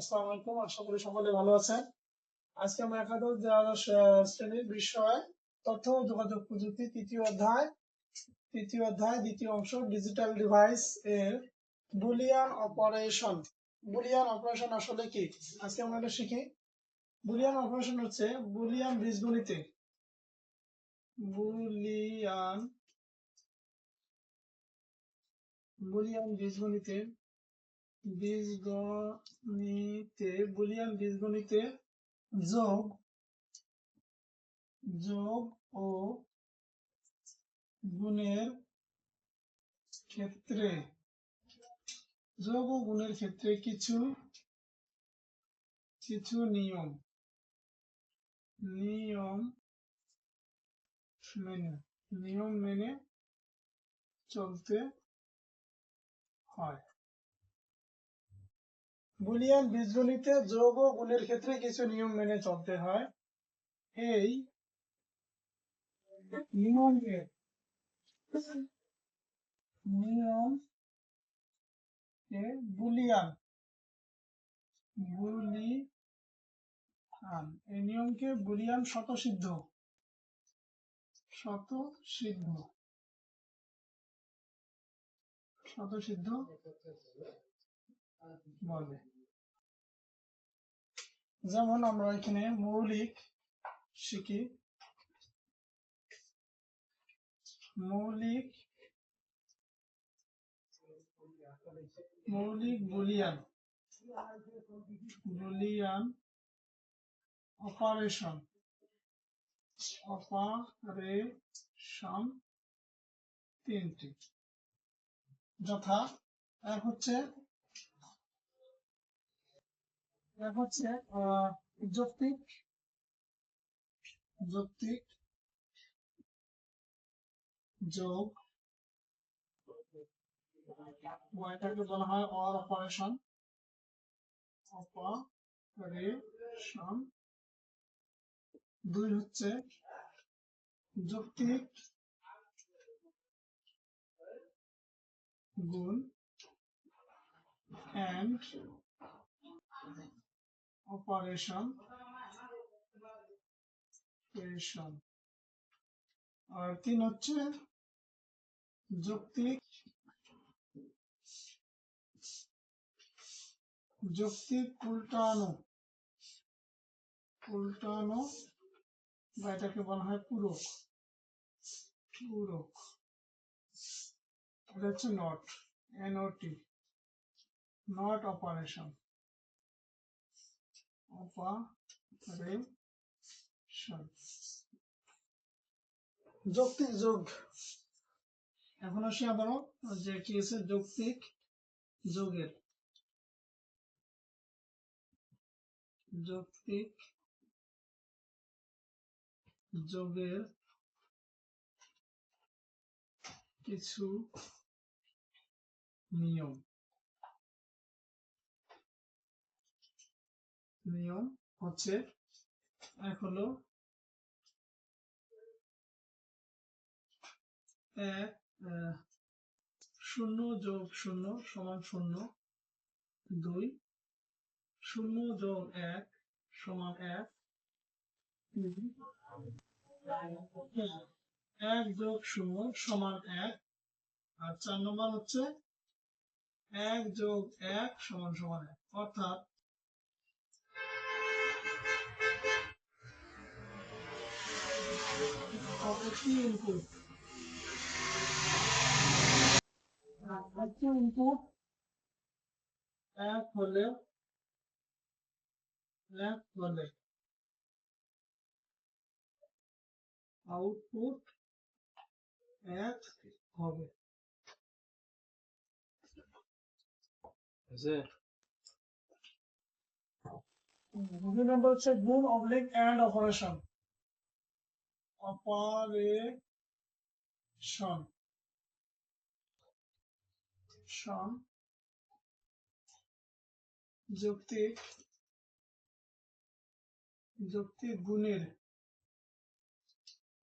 আসসালামু আলাইকুম, আশা করি সকলে ভালো আছেন। আজকে আমরা একাদশ, দ্বাদশ শ্রেণির বিষয়, তথ্য ও যোগাযোগ প্রযুক্তি, তৃতীয় অধ্যায় তৃতীয় অধ্যায়, দ্বিতীয় অংশ, ডিজিটাল ডিভাইস এর বুলিয়ান অপারেশন। বুলিয়ান অপারেশন আসলে কি? আজকে আমরা এটা শিখি। বুলিয়ান অপারেশন হচ্ছে বুলিয়ান বীজগণিতে। বুলিয়ান বুলিয়ান বীজগণিতে বীজগণিতে, বুলিয়ান বীজগণিতে যোগ যোগ ও গুণের ক্ষেত্রে, যোগ ও গুণের ক্ষেত্রে কিছু কিছু নিয়ম নিয়ম মেনে নিয়ম মেনে চলতে হয়। বুলিয়ান বীজগণিতে যোগ ও গুণের ক্ষেত্রে কিছু নিয়ম মেনে চলতে হয়। এই নিয়মকে নিয়ম বুলিয়ান বুলিয়ান। এই নিয়মকে বুলিয়ান শতসিদ্ধ শতসিদ্ধ শতসিদ্ধ বলে। যেমন আমরা এখানে মৌলিক শিখি। মৌলিক মৌলিক বুলিয়ান বুলিয়ান অপারেশন অপারেশন তিনটি। যথা এক হচ্ছে এক হচ্ছে যৌক্তিক যৌক্তিক যোগ এটাকে বলা হয় অর অপারেশন অপারেশন। দুই হচ্ছে যৌক্তিক গুণ অ্যান্ড অপারেশন অপারেশন। আর তিন হচ্ছে যৌক্তিক যৌক্তিক উল্টানো। উল্টানো বা এটাকে বলা হয় পূরক। পূরক। এটা হচ্ছে নট এনওটি নট অপারেশন। যৌক্তিক যোগ এখন আসি আবারও যে কি আছে যৌক্তিক যোগের যৌক্তিক যোগের কিছু নিয়ম নিয়ম হচ্ছে এক হলো এক শূন্য যোগ শূন্য সমান শূন্য, দুই, শূন্য যোগ এক সমান এক এক যোগ শূন্য সমান এক, আর চার নম্বর হচ্ছে এক যোগ এক সমান সমান এক। অর্থাৎ আউটপুট এক হবে নম্বর হচ্ছে গুণ অবলিক অ্যান্ড অপারেশন অপারেশন। শন যৌক্তিক যৌক্তিক গুণের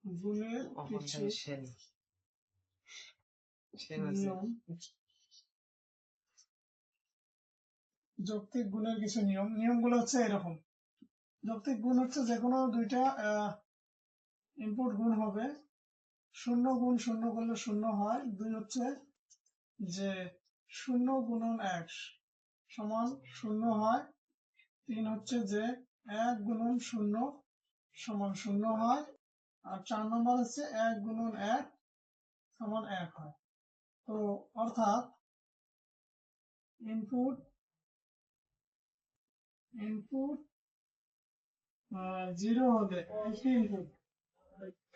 গুণের কিছু নিয়ম। যৌক্তিক গুণের কিছু নিয়ম। নিয়মগুলো হচ্ছে এরকম। যৌক্তিক গুণ হচ্ছে যে কোনো দুইটা ইনপুট গুণ হবে। শূন্য গুণ শূন্য করলে শূন্য হয়। দুই হচ্ছে যে শূন্য গুণন এক সমান শূন্য হয়। তিন হচ্ছে যে এক গুণন শূন্য সমান শূন্য হয়। আর চার নম্বর হচ্ছে এক গুণন এক সমান এক হয়। তো অর্থাৎ ইনপুট ইনপুট জিরো একটি input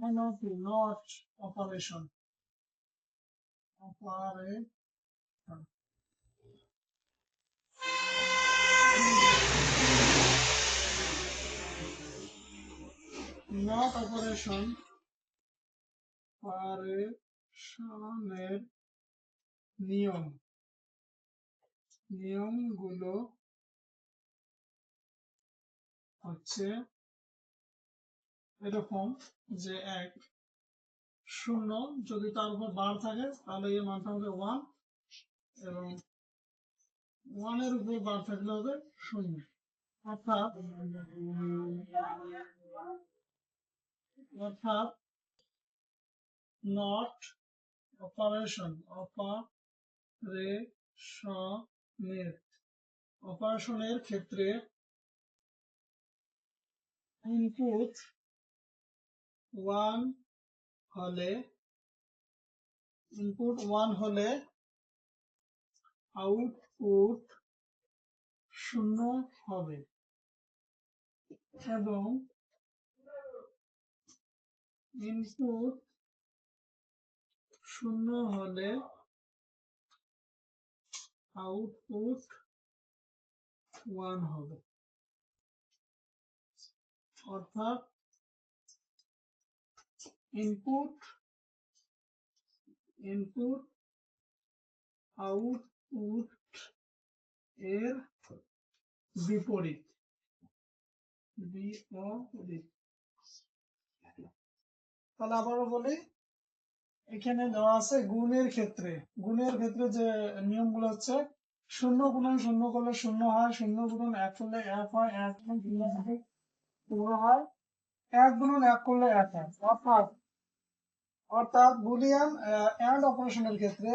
not operation operation not operation অপারেশনের নিয়ম নিয়মগুলো হচ্ছে এরকম যে এক শূন্য যদি তার উপর বার থাকে, তাহলে এই মানটা হবে ওয়ান এবং ওয়ানের উপর বার থাকলে হবে শূন্য। অর্থাৎ অর্থাৎ নট অপারেশন অপারেশনের অপারেশনের ক্ষেত্রে ইনপুট ওয়ান হলে ইনপুট ওয়ান হলে আউটপুট শূন্য হবে। এবং ইনপুট শূন্য হলে আউটপুট ওয়ান হবে। অর্থাৎ ইনপুট ইনপুট আউটপুট এর বিপরীত। বিপরীত। তাহলে আবারও বলি, এখানে দেওয়া আছে গুণের ক্ষেত্রে। গুণের ক্ষেত্রে যে নিয়মগুলো হচ্ছে, শূন্য গুণন শূন্য করলে শূন্য হয়, শূন্য গুণন এক করলে এক হয়, এক গুণন শূন্য হয়, এক গুণন এক করলে এক হয়। অর্থাৎ অর্থাৎ বুলিয়ান অ্যান্ড অপারেশনের ক্ষেত্রে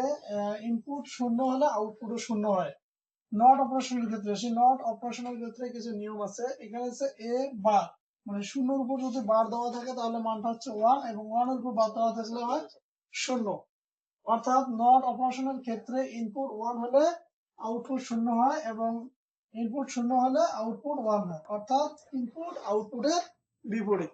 ইনপুট শূন্য হলে আউটপুটও শূন্য হয়। নট অপারেশনের ক্ষেত্রে, সেই নট অপারেশনের ক্ষেত্রে কিছু নিয়ম আছে। এখানে হচ্ছে এ বার মানে শূন্যর উপর যদি বার দেওয়া থাকে, তাহলে মানটা হচ্ছে ওয়ান এবং ওয়ানের উপর বার দেওয়া থাকলে হয় শূন্য। অর্থাৎ নট অপারেশনের ক্ষেত্রে ইনপুট ওয়ান হলে আউটপুট শূন্য হয় এবং ইনপুট শূন্য হলে আউটপুট ওয়ান হয়। অর্থাৎ ইনপুট আউটপুটের বিপরীত।